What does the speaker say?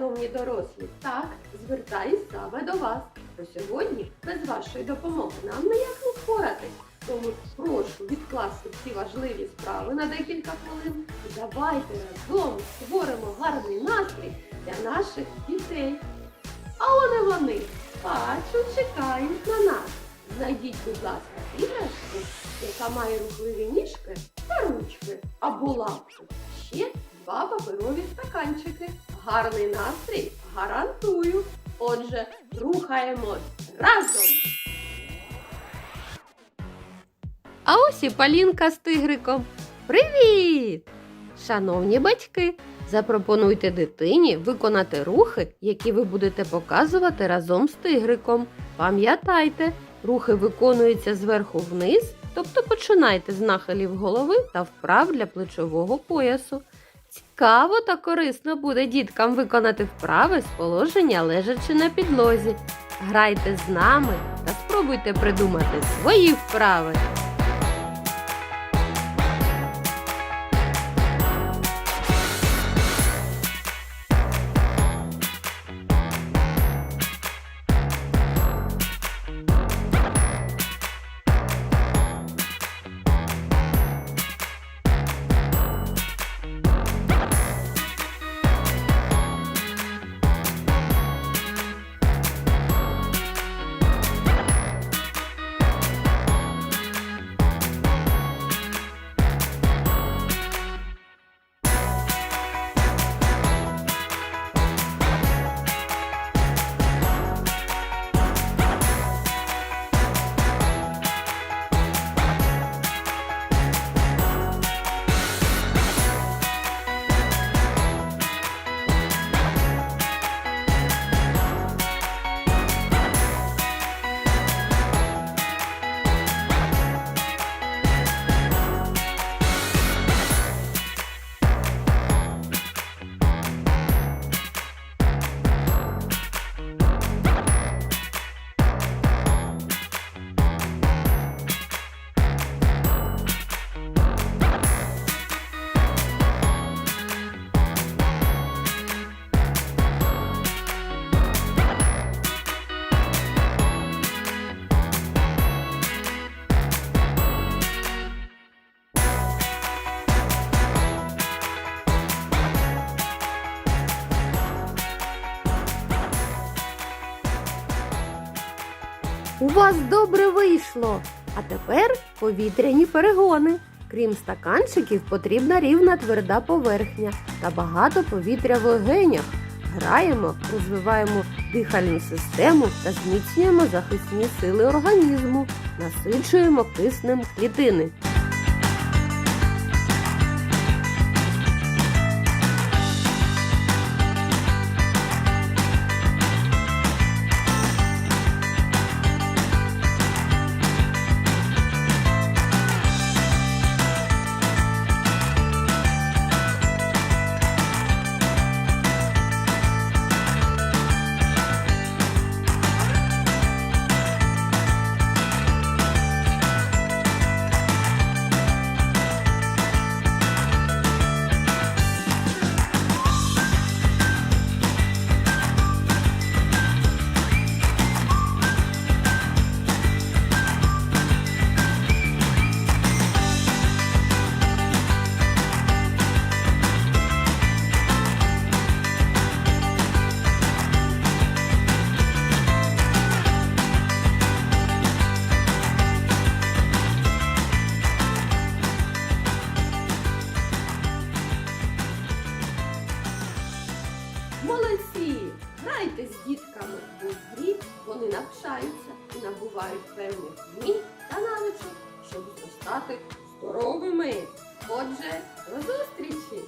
шановні дорослі, так, звертаюсь саме до вас. Бо сьогодні без вашої допомоги нам ніяк не впоратись. Тому прошу відкласти всі важливі справи на декілька хвилин. Давайте разом створимо гарний настрій для наших дітей. А вони вони бачу, чекають на нас. Знайдіть, будь ласка, іграшку, яка має рухливі ніжки та ручки або лапки. Ще два паперові стаканчики. Гарний настрій гарантую. Отже, рухаємось разом. А ось і Полінка з тигриком. Привіт! Шановні батьки, запропонуйте дитині виконати рухи, які ви будете показувати разом з тигриком. Пам'ятайте, рухи виконуються зверху вниз, тобто починайте з нахилів голови та вправ для плечового поясу. Цікаво та корисно буде діткам виконати вправи з положення лежачи на підлозі. Грайте з нами та спробуйте придумати свої вправи. У вас добре вийшло. А тепер повітряні перегони. Крім стаканчиків, потрібна рівна тверда поверхня та багато повітря в легенях. Граємо, розвиваємо дихальну систему та зміцнюємо захисні сили організму, насичуємо киснем клітини. Молодці! Грайте з дітками, бо грі вони навчаються і набувають певних вмінь та навичок, щоб зростати здоровими. Отже, до зустрічі!